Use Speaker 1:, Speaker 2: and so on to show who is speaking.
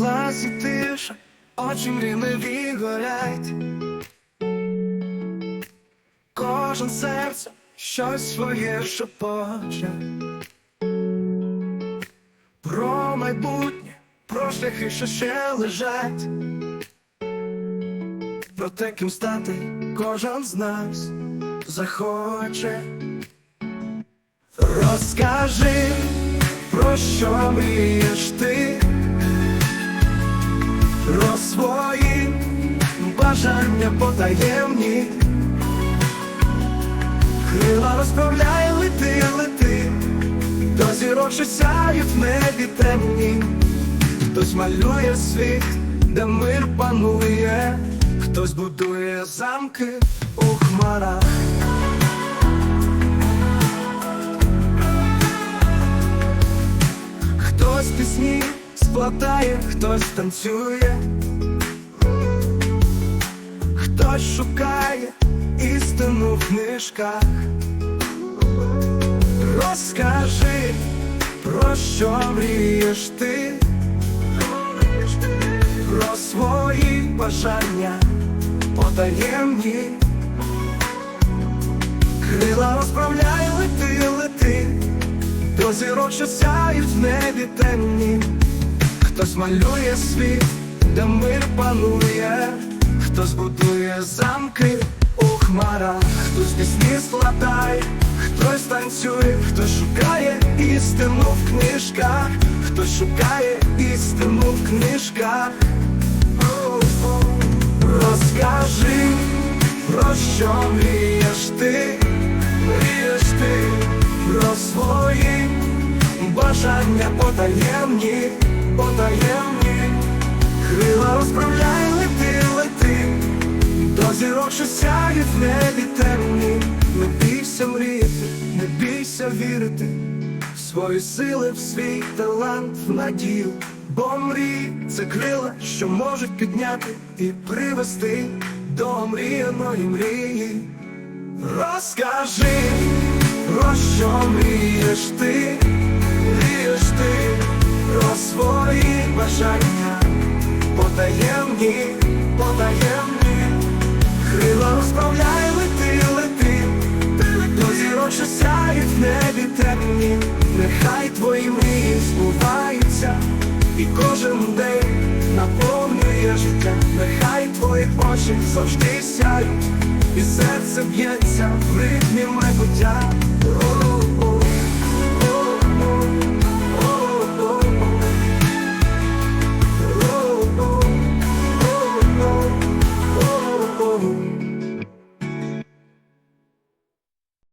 Speaker 1: класі тиша, очі мрійливі горять. Кожен серце щось своє шепоче. Про майбутнє, про шляхи, що ще лежать. Про те, ким стати кожен з нас захоче. Розкажи, про що мрієш ти, свої бажання потаємні. Крила розправляй, лети, лети, до зірок, що сяють в небі темні. Хтось малює світ, де мир панує, хтось будує замки у хмарах. Складає, хтось танцює, хтось шукає істину в книжках. Розкажи, про що мрієш ти, про свої бажання потаємні. Крила розправляй, лети, лети, до зірок, що сяють в небі темні. Хтось малює світ, де мир панує, хтось будує замки у хмарах, хтось пісні складає, хтось танцює, хтось шукає істину в книжках, хтось шукає істину в книжках. Розкажи, про що мрієш ти, потаємні, потаємні, крила розправляй, лети, лети, до зірок, що сяють в небі темні, не бійся мріяти, не бійся вірити, в свої сили, в свій талант, в надію, бо мрії це крила, що можуть підняти і привести до мріяної мрії. Розкажи, про що мрієш ти, потаємні, потаємні, крила розправляй, лети, лети, до зірок, що сяють в небі темні, нехай твої мрії збуваються, і кожен день наповнює життя, нехай твої очі завжди сяють, і серце б'ється в ритмі майбуття.